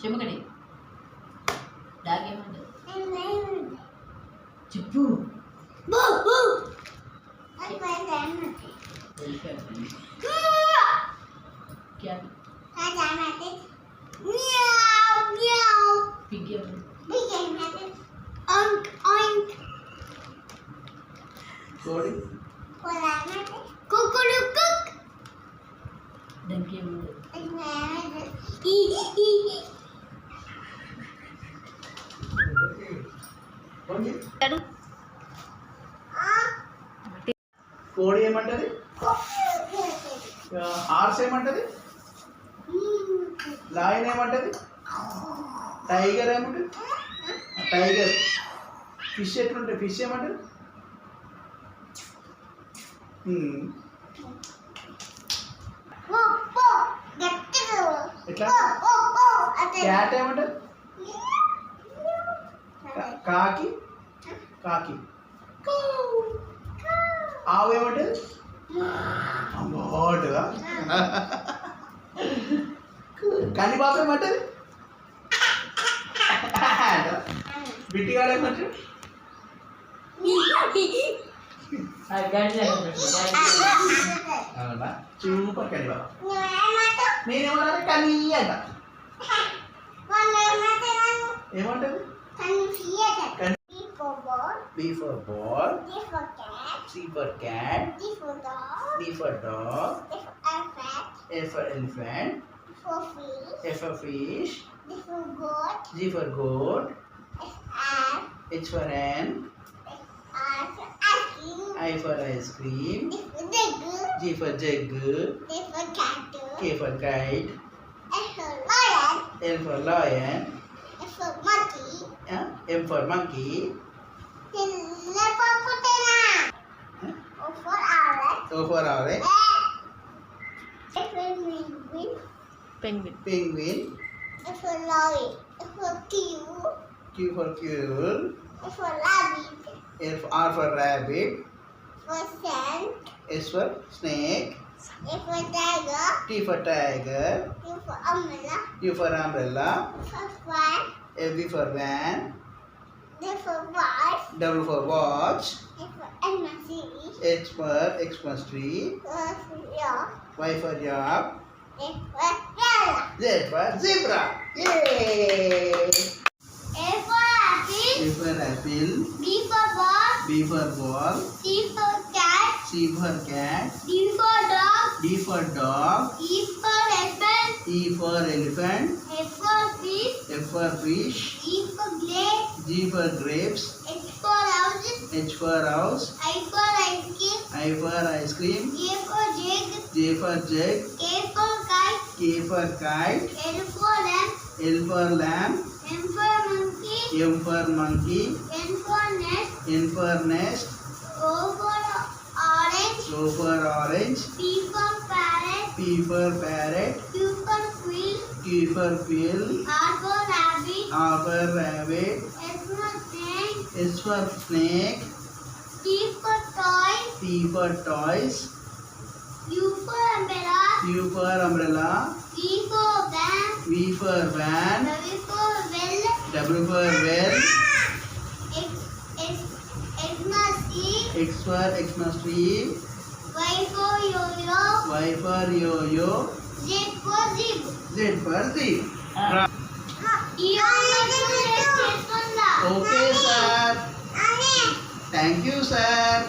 చెమ్మకడి dog ఏమంటారు చెప్పు cat Pig ఏమంటారు కోడి డంకి కోడి ఏమంటది? హార్స్ ఏమంటది? లాయన్ ఏమంటది? టైగర్ ఏమంటది? టైగర్. ఫిష్ ఎట్లుంటాయి? ఫిష్ ఏమంటది. ఎట్లా? క్యాట్ ఏమంటది? కా- కాకి? కాకి ఆవు ఏమంటది అమ్మోటుగా కందిపాప ఏమంటది బిట్టిగాడు ఏమంటాడు అది గడిజ అవునా సూపర్ కందిపాప నేనేమన్నా కనీ అంట B for ball. D for cat. C for cat. D for dog. D for dog. F for elephant. A for elephant. For fish. A for fish. D for goat. G for goat. H for hen. I for ice cream. G for jig. K for cat. K for kite. L for lion. L for lion. F for monkey. Yeah? M for monkey over our penguin. Penguin. Penguin F for lorry F for Q Q for Q. F for rabbit F R for rabbit. For sand S for snake. A for tiger. T for tiger U for umbrella. U for umbrella F for van F for van. W for watch. H for Xmas tree Y for yak Z for zebra. Yay! A for apple, A for apple. B for ball, B for ball. C for cat, C for cat. D for dog, D for dog. E for elephant, E for elephant. F for fish, F for fish. E for grape, G for grapes. H for house, H for house. I for ice cream, I for ice cream. J for jug, J for jug K for kite, K for kite. L for lamp, L for lamb M for monkey, M for monkey. N for nest, N for nest. O for orange, O for orange. P for parrot, P for parrot Q for quill R for rabbit, R for rabbit S for snake, S for snake T for toy, T for toys U for umbrella, U for umbrella V for van, V for van W for well, W for well X, X, X must eat, X for Xmas tree Y for yo-yo, Y for yo-yo Z Z for jeep okay sir thank you sir